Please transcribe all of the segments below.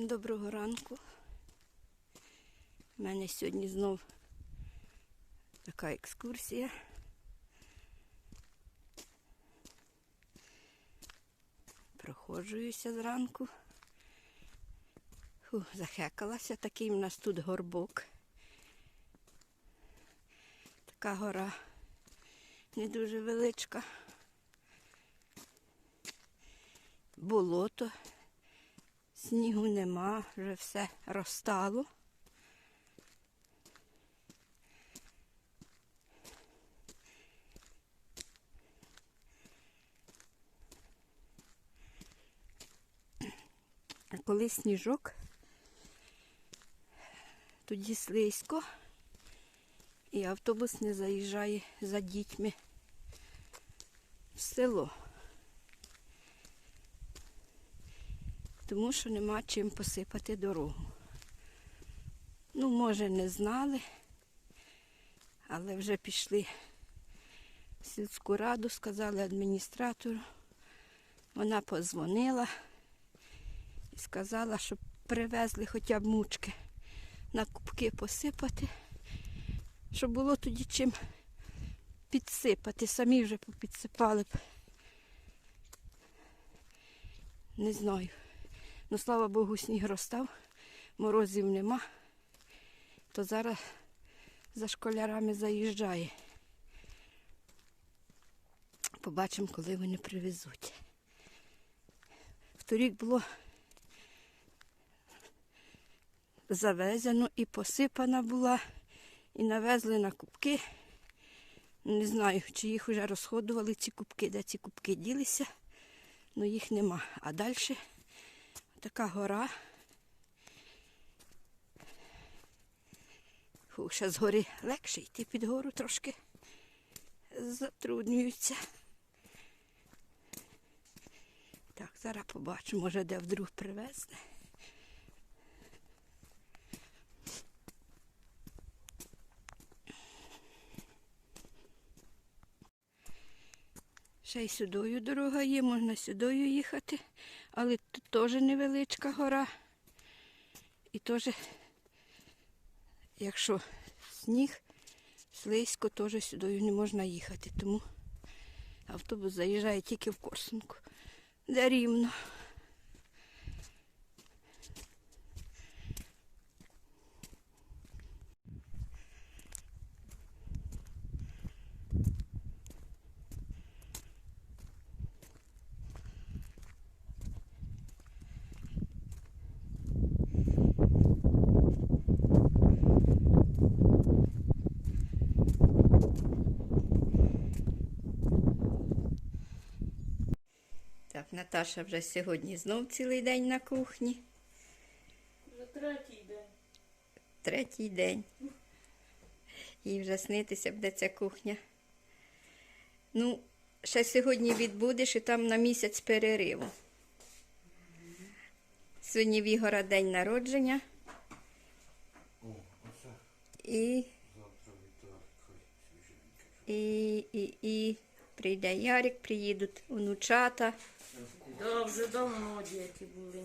Всім доброго ранку. У мене сьогодні знов така екскурсія. Проходжуюся зранку. Фу, захекалася, такий у нас тут горбок. Така гора не дуже величка. Болото. Снігу нема, вже все розтало. А коли сніжок, тоді слизько, і автобус не заїжджає за дітьми в село. Тому що нема чим посипати дорогу. Ну, може, не знали, але вже пішли в сільську раду, сказали адміністратору. Вона позвонила і сказала, щоб привезли хоча б мучки на кубки посипати, щоб було тоді чим підсипати. Самі вже попідсипали б. Не знаю. Ну, слава Богу, сніг розстав, морозів нема, то зараз за школярами заїжджає. Побачимо, коли вони привезуть. Вторік було завезено і посипана була, і навезли на кубки. Не знаю, чи їх вже розходували ці кубки, де ці кубки ділися, але їх нема. А далі така гора. Фу, ще згори легше йти під гору трошки затруднюються. Так, зараз побачу, може де вдруг привезли. Ще й сюдою дорога є, можна сюдою їхати, але тут теж невеличка гора. І теж, якщо сніг, слизько, теж сюди не можна їхати. Тому автобус заїжджає тільки в Корсунку, де рівно. Так, Наташа вже сьогодні знов цілий день на кухні. Вже третій день. Третій день. Їй вже снитися буде ця кухня. Ну, ще сьогодні відбудеш і там на місяць перериву. Сьогодні в Ігора день народження. І, і, і, і прийде Ярик, приїдуть онучата. Да, вже давно діти були.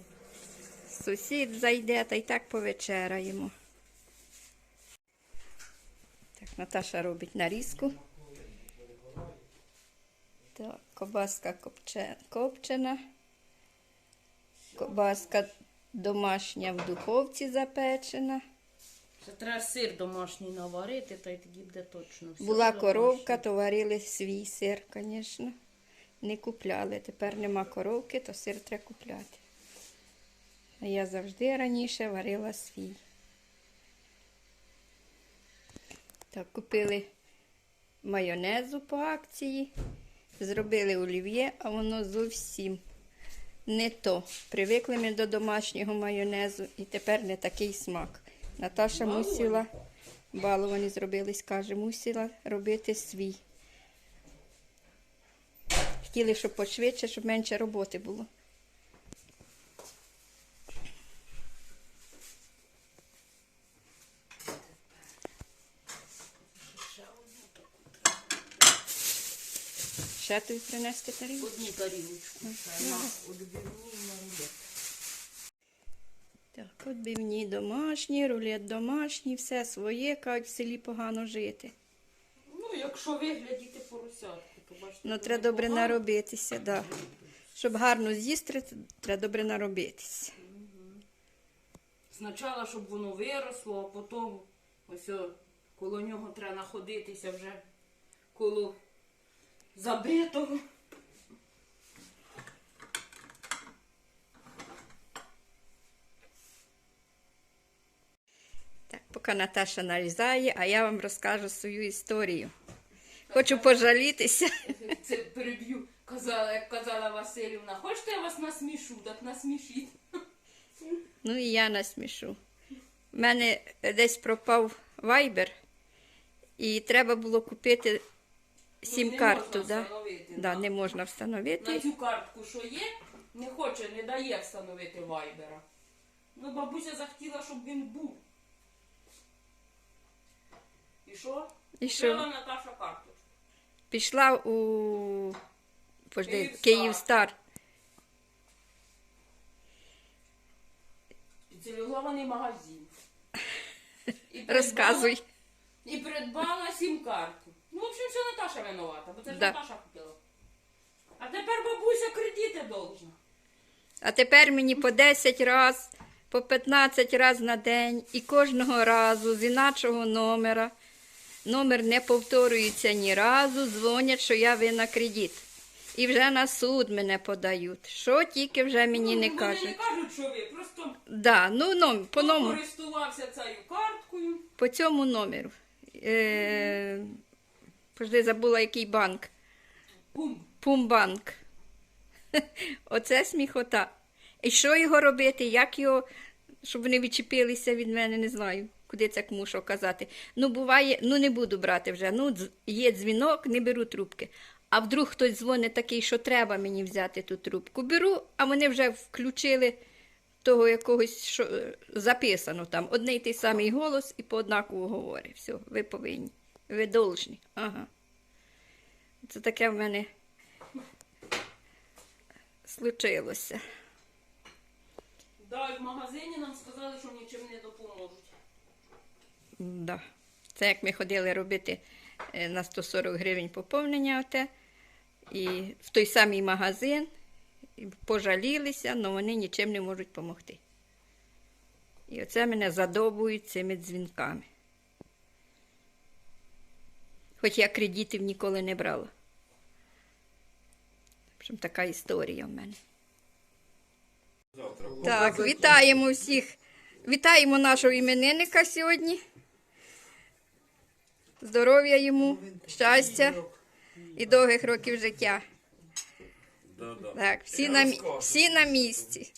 Сусід зайде та й так повечеряємо. Так, Наташа робить нарізку. Так, кобаска копчена. Кобаска домашня в духовці запечена. Ще треба сир домашній наварити, та й тоді буде точно все. Була коровка, то варили свій сир, звісно. Не купляли. Тепер нема коровки, то сир треба купляти. А я завжди раніше варила свій. Так, купили майонезу по акції, зробили олів'є, а воно зовсім не то. Привикли ми до домашнього майонезу і тепер не такий смак. Наташа мусила, баловані зробились, каже, мусила робити свій. Хотіли, щоб пошвидше, щоб менше роботи було. Ще тобі принести тарілку? Одну тарілочку. На рулет. Отбивні домашні, рулет домашній, все своє, кажуть, в селі погано жити. Ну, якщо виглядіти поросятку. Ну, треба добре наробитися, да. Щоб гарно з'їсти, треба добре наробитися. Спочатку, щоб воно виросло, а потім ось о, коло нього треба знаходитися вже коло забитого. Так, поки Наташа нарізає, а я вам розкажу свою історію. Хочу пожалітися. Це переб'ю. Казала, як казала Васильівна, хочете я вас насмішу, так насмішіть. Ну і я насмішу. У мене десь пропав вайбер, і треба було купити Ну, сім-карту. не Да? Да, не можна На цю картку, що є, не хоче, не дає встановити вайбера. Ну, бабуся захотіла, щоб він був. І що? І що? Купила Наташа карточку. Пішла у Пожди, Київстар. Київстар. Спеціалізований магазин. І придбала- Розказуй. І придбала сім-карту. Ну, в общем, все Наташа винувата, бо це ж Да. Наташа купила. А тепер бабуся кредити должна. А тепер мені по 10 раз, по 15 раз на день і кожного разу з іначого номера. Номер не повторюється ні разу, дзвонять, що я винна кредит. І вже на суд мене подають. Що тільки вже мені ну, не вони кажуть. не кажуть, що ви просто Да, ну, ну, по, номеру, користувався цією карткою. по цьому номеру. Е, пожди, забула, який банк. Пумбанк. Оце сміхота. І що його робити? Як його, щоб вони відчепилися від мене, не знаю, куди це кому що казати. Ну, буває, ну не буду брати вже. Ну, є дзвінок, не беру трубки. А вдруг хтось дзвонить такий, що треба мені взяти ту трубку. Беру, а вони вже включили того якогось, що е, записано там. Одний той самий голос і по однаково говорить. Все, ви повинні. Ви должні. Ага. Це таке в мене случилося. Да, в магазині нам сказали, що нічим не допоможуть. Да. Це як ми ходили робити е, на 140 гривень поповнення оте. І в той самий магазин пожалілися, але вони нічим не можуть допомогти. І оце мене задобують цими дзвінками. Хоч я кредитів ніколи не брала. Общем, така історія в мене. Так, вітаємо всіх. Вітаємо нашого іменинника сьогодні. Здоров'я йому, щастя і довгих років життя. Так, всі на, всі на місці.